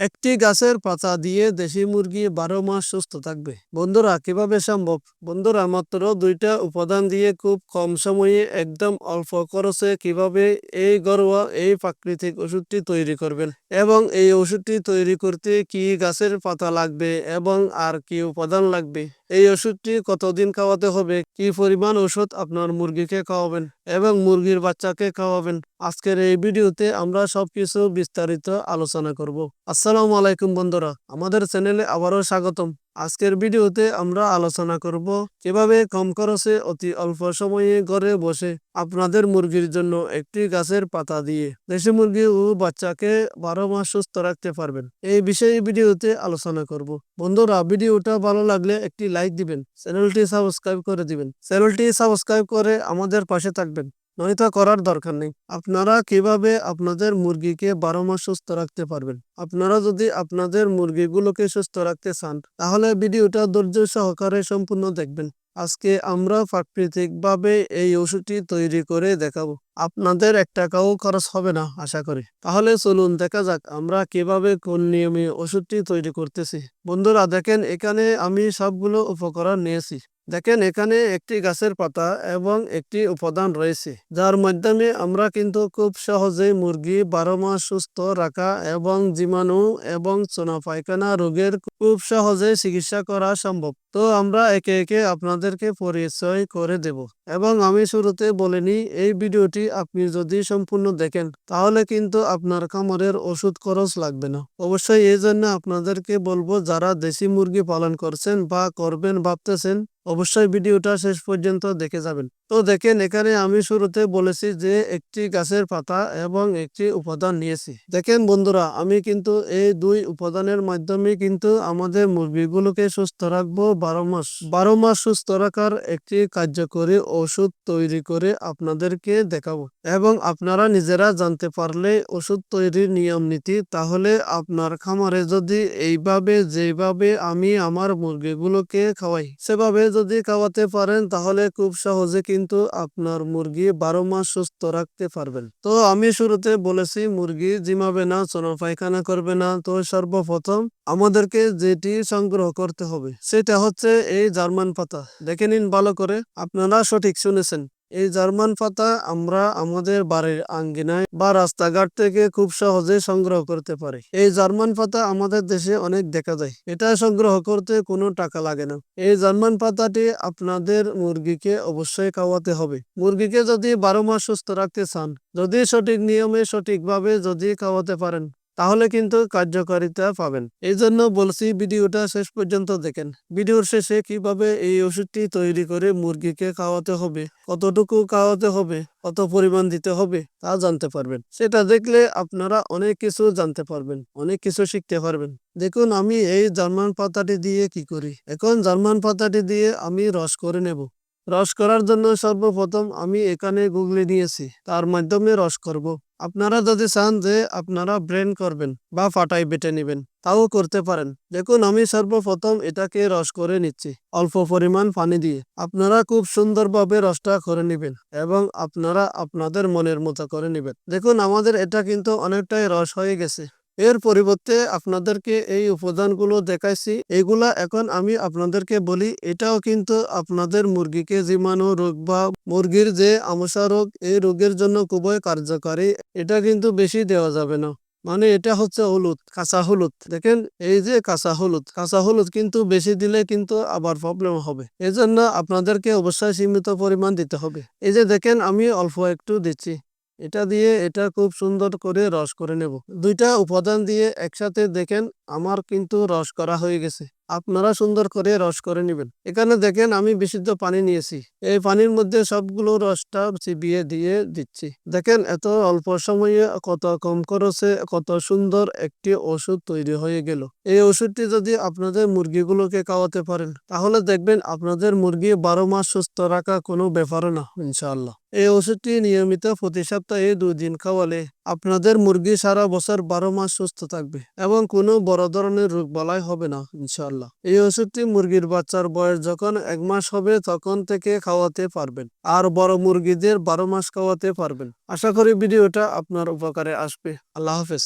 একটি গাছের পাতা দিয়ে দেশি মুরগি বারো মাস সুস্থ থাকবে। বন্ধুরা, কীভাবে সম্ভব? বন্ধুরা, মাত্র দুইটা উপাদান দিয়ে খুব কম সময়ে একদম অল্প খরচে কীভাবে এই ঘরোয়া, এই প্রাকৃতিক ওষুধটি তৈরি করবেন? এবং এই ওষুধটি তৈরি করতে কি গাছের পাতা লাগবে? এবং আর কি উপাদান লাগবে? এই ওষুধটি কতদিন খাওয়াতে হবে? কি পরিমাণ ওষুধ আপনার মুরগিকে খাওয়াবেন এবং মুরগির বাচ্চাকে খাওয়াবেন? আজকের এই ভিডিওতে আমরা সবকিছু বিস্তারিত আলোচনা করব। আসসালামু আলাইকুম বন্ধুরা, আমাদের চ্যানেলে আবারও স্বাগতম। আজকের ভিডিওতে আমরা আলোচনা করব কীভাবে কম খরচে অতি অল্প সময়ে ঘরে বসে আপনাদের মুরগির জন্য একটি গাছের পাতা দিয়ে দেশি মুরগি ও বাচ্চাকে বারো মাস সুস্থ রাখতে পারবেন। এই বিষয়ে ভিডিওতে আলোচনা করব। বন্ধুরা, ভিডিওটা ভালো লাগলে একটি লাইক দিবেন, চ্যানেলটি সাবস্ক্রাইব করে দিবেন। চ্যানেলটি সাবস্ক্রাইব করে আমাদের পাশে থাকবেন। নয়তো করার দরকার নেই। আপনারা কীভাবে আপনাদের মুরগিকে বারো মাস সুস্থ রাখতে পারবেন? আপনারা যদি আপনাদের মুরগিগুলোকে সুস্থ রাখতে চান, তাহলে ভিডিওটা ধৈর্য সহকারে সম্পূর্ণ দেখবেন। আজকে আমরা প্রাকৃতিকভাবে এই ওষুধটি তৈরি করে দেখাবো। আপনাদের এক টাকাও খরচ হবে না, আশা করি। তাহলে চলুন দেখা যাক আমরা কীভাবে কোন নিয়মে ওষুধটি তৈরি করতেছি। বন্ধুরা, দেখেন এখানে আমি সবগুলো উপকরণ নিয়েছি। দেখেন, এখানে একটি গাছের পাতা এবং একটি উপাদান রয়েছে, যার মাধ্যমে আমরা কিন্তু খুব সহজেই মুরগি, বারো মাস সুস্থ রাখা এবং জীবাণু এবং চোনা পায়খানা রোগের খুব সহজে চিকিৎসা করা সম্ভব। তো আমরা একে একে আপনাদেরকে পরিচয় করে দেব। এবং আমি শুরুতে বলিনি এই ভিডিওটি আপনি যদি সম্পূর্ণ দেখেন, তাহলে কিন্তু আপনার খামারের ওষুধ খরচ লাগবে না। অবশ্যই এই জন্য আপনাদেরকে বলব, যারা দেশি মুরগি পালন করছেন বা করবেন ভাবতেছেন, অবশ্যই ভিডিওটা শেষ পর্যন্ত দেখে যাবেন। তো দেখেন, এখানে আমি শুরুতে বলেছি যে, একটি গাছের পাতা এবং একটি উপাদান নিয়েছি। দেখেন বন্ধুরা, আমি কিন্তু এই দুই উপাদানের মাধ্যমে কিন্তু আমাদের মুরগিগুলোকে সুস্থ রাখব। বারো মাস বারো মাস সুস্থ রাখার একটি কার্যকরী ওষুধ তৈরি করে আপনাদেরকে দেখাবো। এবং আপনারা নিজেরা জানতে পারলে ওষুধ তৈরির নিয়ম নীতি, তাহলে আপনার খামারে যদি এইভাবে, যেভাবে আমি আমার মুরগিগুলোকে খাওয়াই, সেভাবে যদি খাওয়াতে পারেন, তাহলে খুব সহজে কিন্তু আপনার মুরগি বারো মাস সুস্থ রাখতে পারবেন। তো আমি শুরুতে বলেছি, মুরগি জিমাবে না চনা পায়খানা করবে না। তো সর্বপ্রথম আমাদেরকে যেটি সংগ্রহ করতে হবে, সেটা হচ্ছে এই জার্মান পাতা। দেখে নিন ভালো করে, আপনারা সঠিক শুনেছেন। এই জার্মান পাতা আমরা আমাদের বাড়ির আঙ্গিনায় বা রাস্তাঘাট থেকে খুব সহজে সংগ্রহ করতে পারি। এই জার্মান পাতা আমাদের দেশে অনেক দেখা যায়। এটা সংগ্রহ করতে কোনো টাকা লাগে না। এই জার্মান পাতাটি আপনাদের মুরগিকে অবশ্যই খাওয়াতে হবে। মুরগিকে যদি বারো মাস সুস্থ রাখতে চান, যদি সঠিক নিয়মে সঠিকভাবে যদি খাওয়াতে পারেন তাহলে কিন্তু কার্যকারিতা পাবেন। এই জন্য বলছি ভিডিওটা শেষ পর্যন্ত দেখেন। ভিডিওর শেষে কীভাবে এই ওষুধটি তৈরি করে মুরগিকে খাওয়াতে হবে, কতটুকু খাওয়াতে হবে, কত পরিমাণ দিতে হবে তা জানতে পারবেন। সেটা দেখলে আপনারা অনেক কিছু জানতে পারবেন, অনেক কিছু শিখতে পারবেন। দেখুন, আমি এই জার্মান পাতাটি দিয়ে কি করি? এখন জার্মান পাতাটি দিয়ে আমি রস করে নেব। রস করার জন্য সর্বপ্রথম আমি এখানে গুগলি নিয়েছি। তার মাধ্যমে রস করব। আপনারা যদি চান যে আপনারা ব্রেন করবেন বা ফাটাই বেটে নেবেন, তাও করতে পারেন। দেখুন, আমি সর্বপ্রথম এটাকে রস করে নিচ্ছি। অল্প পরিমাণ পানি দিয়ে। আপনারা খুব সুন্দরভাবে রসটা করে নেবেন এবং আপনারা আপনাদের মনের মতো করে নেবেন। দেখুন, আমাদের এটা কিন্তু অনেকটাই রস হয়ে গেছে। এর পরিবর্তে আপনাদেরকে এই উপাদানগুলো দেখাইছি। এগুলা এখন আমি আপনাদেরকে বলি, এটাও কিন্তু আপনাদের মুরগিকে জীবাণু রোগ বা মুরগির যে আমসা রোগ, এই রোগের জন্য খুবই কার্যকারী। এটা কিন্তু বেশি দেওয়া যাবে না। মানে এটা হচ্ছে হলুদ, কাঁচা হলুদ। দেখেন, এই যে কাঁচা হলুদ কাঁচা হলুদ কিন্তু বেশি দিলে কিন্তু আবার প্রবলেম হবে। এই জন্য আপনাদেরকে অবশ্যই সীমিত পরিমাণ দিতে হবে। এই যে দেখেন, আমি অল্প একটু দিচ্ছি। এটা দিয়ে এটা খুব সুন্দর করে রস করে নেব। দুইটা উপাদান দিয়ে একসাথে দেখেন, আমার কিন্তু রস করা হয়ে গেছে। আপনারা সুন্দর করে রস করে নেবেন। এখানে দেখেন আমি বিশুদ্ধ পানি নিয়েছি। এই পানির মধ্যে সবগুলো রসটা চিবিয়ে দিয়ে দিচ্ছি। দেখেন এত অল্প সময়ে কত কম খরচে কত সুন্দর একটি ওষুধ তৈরি হয়ে গেল। এই ওষুধটি যদি আপনাদের মুরগিগুলোকে খাওয়াতে পারেন, তাহলে দেখবেন আপনাদের মুরগি বারো মাস সুস্থ রাখা কোনো ব্যাপার না, ইনশাআল্লাহ। এই ওষুধটি নিয়মিত প্রতি সপ্তাহে দুই দিন খাওয়ালে আপনাদের মুরগি সারা বছর বারো মাস সুস্থ থাকবে এবং কোনো বড় ধরনের রোগ বলাই হবে না ইনশাল্লাহ এই ওষুধটি মুরগির বাচ্চার বয়স যখন এক মাস হবে তখন থেকে খাওয়াতে পারবেন আর বড় মুরগিদের বারো মাস খাওয়াতে পারবেন। আশা করি ভিডিওটা আপনার উপকারে আসবে। আল্লাহ হাফেজ।